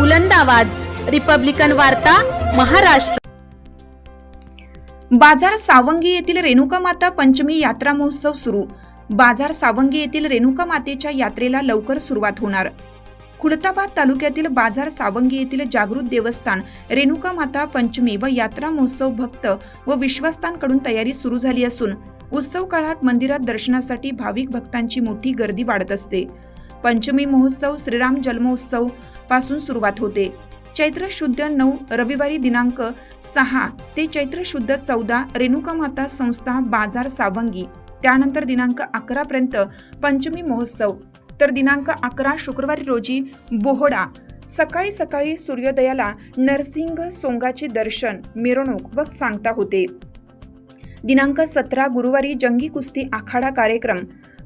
बुलंद आवाज. रिपब्लिकन वार्ता महाराष्ट्र. बाजार सावंगी येथील रेणुका माता पंचमी यात्रा महोत्सव सुरू. बाजार सावंगी येथील रेणुका मातेच्या यात्रेला लवकर सुरुवात होणार. खुलताबाद तालुक्यातील बाजार सावंगी येथील जागृत देवस्थान रेणुका माता पंचमी व यात्रा महोत्सव भक्त व विश्वस्तांकडून तयारी सुरू झाली असून उत्सव काळात मंदिरात दर्शनासाठी भाविक भक्तांची मोठी गर्दी वाढत असते. पंचमी महोत्सव श्रीराम जन्मोत्सवपासून सुरुवात होते. चैत्र शुद्ध नऊ रविवारी दिनांक सहा ते चैत्र शुद्ध चौदा रेणुका माता संस्था बाजार सावंगी. त्यानंतर दिनांक अकरा पर्यंत पंचमी महोत्सव. तर दिनांक अकरा शुक्रवारी रोजी बोहडा. सकाळी सकाळी सूर्योदयाला नरसिंग सोंगाचे दर्शन मिरवणूक व सांगता होते. दिनांक सतरा गुरुवारी जंगी कुस्ती आखाडा कार्यक्रम.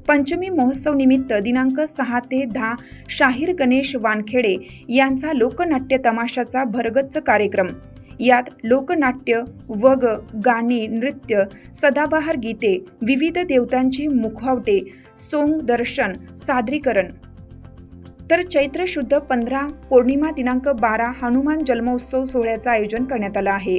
पंचमी महोत्सव निमित्त दिनांक सहा ते दहा शाहीर गणेश वानखेडे यांचा लोकनाट्य तमाशाचा भरगच्च कार्यक्रम. यात लोकनाट्य वग गाणी नृत्य सदाबहार गीते विविध देवतांची मुखवावटे सोंग दर्शन सादरीकरण. तर चैत्र शुद्ध पंधरा पौर्णिमा दिनांक बारा हनुमान जन्मोत्सव सोहळ्याचं आयोजन करण्यात आलं आहे.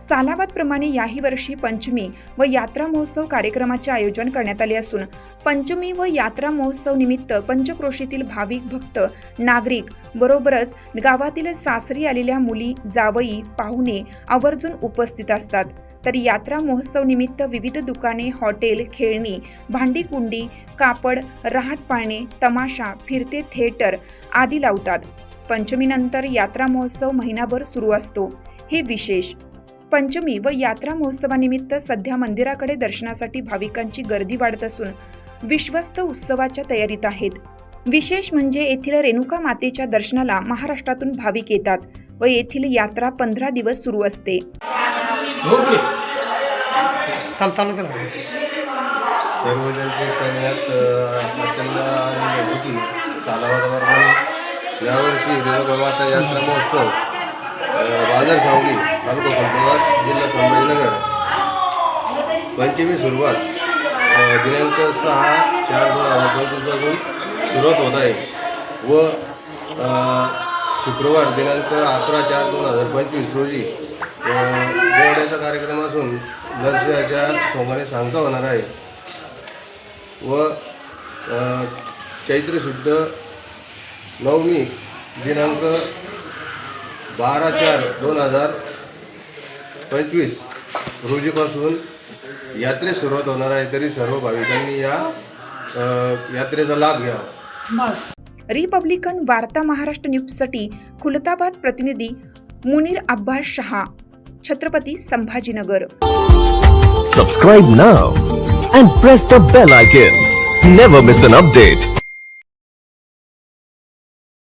सालावादप्रमाणे याही वर्षी पंचमी व यात्रा महोत्सव कार्यक्रमाचे आयोजन करण्यात आले असून पंचमी व यात्रा महोत्सव निमित्त पंचक्रोशीतील भाविक भक्त नागरिक बरोबरच गावातील सासरी आलेल्या मुली जावई पाहुणे आवर्जून उपस्थित असतात. तर यात्रा महोत्सव निमित्त विविध दुकाने हॉटेल खेळणी भांडी कुंडी कापड राहत पाळणे तमाशा फिरते थिएटर आदी लावतात. पंचमीनंतर यात्रा महोत्सव महिनाभर सुरू असतो. हे विशेष पंचमी व यात्रा महोत्सवानिमित्त सध्या मंदिराकडे दर्शनासाठी भाविकांची गर्दी वाढत असून विश्वस्त उत्सवाच्या तयारीत आहेत. विशेष म्हणजे येथील रेणुका मातेच्या दर्शनाला महाराष्ट्रातून भाविक येतात व येथील यात्रा पंधरा दिवस सुरू असते. सर्वजण आपल्याला यावर्षी रेणुका माता यात्रा महोत्सव बाजार सावली तालुका खुलताबाद जिल्हा संभाजीनगर. पंचमी सुरुवात दिनांक सहा चार दोन हजार पंचवीसपासून सुरुवात होत आहे. व शुक्रवार दिनांक अकरा चार दोन हजार पंचवीस रोजी अ, कार्यक्रम असून दर्शनाच्या सोमवारी सांगता होणार आहे. व चैत्र शुद्ध नवमी दिनांक बारा चार दोन हजार पंचवीस रोजीपासून यात्रेस सुरुवात होणार आहे तरी सर्व भाविकांनी या यात्रेचा लाभ घ्यावा रिपब्लिकन वार्ता महाराष्ट्र न्यूजसाठी खुलताबाद प्रतिनिधी Munir Abbas Shah Chhatrapati Sambhajinagar Subscribe now and press the bell icon. Never miss an update.